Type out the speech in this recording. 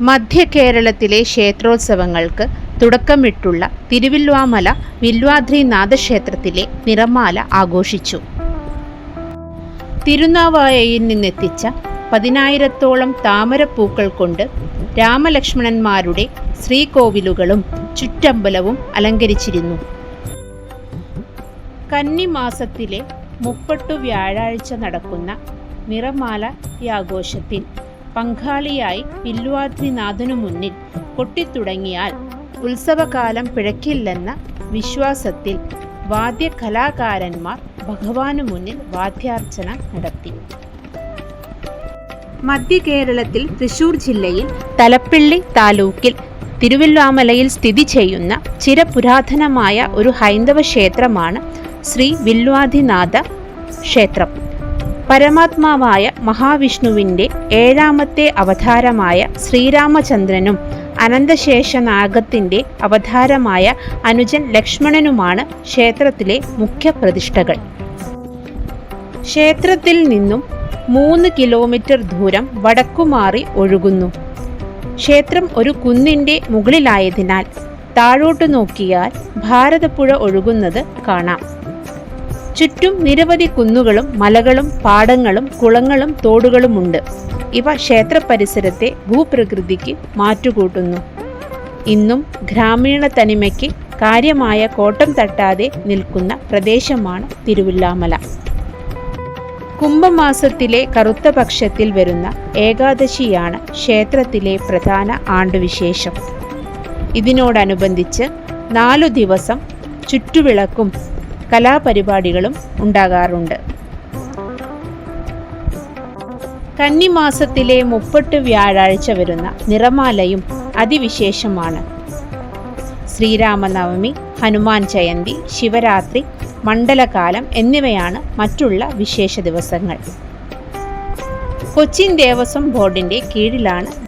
മധ്യ കേരളത്തിലെ ക്ഷേത്രോത്സവങ്ങൾക്ക് തുടക്കമിട്ടുള്ള തിരുവില്വാമല വില്വാദ്രിനാഥ ക്ഷേത്രത്തിലെ നിറമാല ആഘോഷിച്ചു. തിരുനാവായയിൽ നിന്നെത്തിച്ച പതിനായിരത്തോളം താമരപ്പൂക്കൾ കൊണ്ട് രാമലക്ഷ്മണന്മാരുടെ ശ്രീകോവിലുകളും ചുറ്റമ്പലവും അലങ്കരിച്ചിരുന്നു. കന്നിമാസത്തിലെ മുപ്പട്ടു വ്യാഴാഴ്ച നടക്കുന്ന നിറമാല ഈ ആഘോഷത്തിൽ പങ്കാളിയായി പില്വാദ്രിനാഥനു മുന്നിൽ കൊട്ടിത്തുടങ്ങിയാൽ ഉത്സവകാലം പിഴക്കില്ലെന്ന വിശ്വാസത്തിൽ വാദ്യകലാകാരന്മാർ ഭഗവാനു മുന്നിൽ വാദ്യാർച്ചന നടത്തി. മധ്യ കേരളത്തിൽ തൃശൂർ ജില്ലയിൽ തലപ്പിള്ളി താലൂക്കിൽ തിരുവല്ലാമലയിൽ സ്ഥിതി ചെയ്യുന്ന ചിരപുരാതനമായ ഒരു ഹൈന്ദവ ക്ഷേത്രമാണ് ശ്രീ വില്വാദിനാഥ ക്ഷേത്രം. പരമാത്മാവായ മഹാവിഷ്ണുവിന്റെ ഏഴാമത്തെ അവതാരമായ ശ്രീരാമചന്ദ്രനും അനന്തശേഷനാഗത്തിന്റെ അവതാരമായ അനുജൻ ലക്ഷ്മണനുമാണ് ക്ഷേത്രത്തിലെ മുഖ്യ പ്രതിഷ്ഠകൾ. ക്ഷേത്രത്തിൽ നിന്നും മൂന്ന് കിലോമീറ്റർ ദൂരം വടക്കുമാറി ഒഴുകുന്നു. ക്ഷേത്രം ഒരു കുന്നിന്റെ മുകളിലായതിനാൽ താഴോട്ട് നോക്കിയാൽ ഭാരതപ്പുഴ ഒഴുകുന്നത് കാണാം. ചുറ്റും നിരവധി കുന്നുകളും മലകളും പാടങ്ങളും കുളങ്ങളും തോടുകളുമുണ്ട്. ഇവ ക്ഷേത്ര പരിസരത്തെ ഭൂപ്രകൃതിക്ക് മാറ്റുകൂട്ടുന്നു. ഇന്നും ഗ്രാമീണ തനിമയ്ക്ക് കാര്യമായ കോട്ടം തട്ടാതെ നിൽക്കുന്ന പ്രദേശമാണ് തിരുവില്ലാമല. കുംഭമാസത്തിലെ കറുത്ത പക്ഷത്തിൽ വരുന്ന ഏകാദശിയാണ് ക്ഷേത്രത്തിലെ പ്രധാന ആണ്ടുവിശേഷം. ഇതിനോടനുബന്ധിച്ച് നാലു ദിവസം ചുറ്റുവിളക്കും കലാപരിപാടികളും ഉണ്ടാകാറുണ്ട്. കന്നിമാസത്തിലെ മുപ്പട്ട് വ്യാഴാഴ്ച വരുന്ന നിറമാലയും അതിവിശേഷമാണ്. ശ്രീരാമനവമി ഹനുമാൻ ജയന്തി ശിവരാത്രി മണ്ഡലകാലം എന്നിവയാണ് മറ്റുള്ള വിശേഷ ദിവസങ്ങൾ. കൊച്ചിൻ ദേവസ്വം ബോർഡിന്റെ കീഴിലാണ്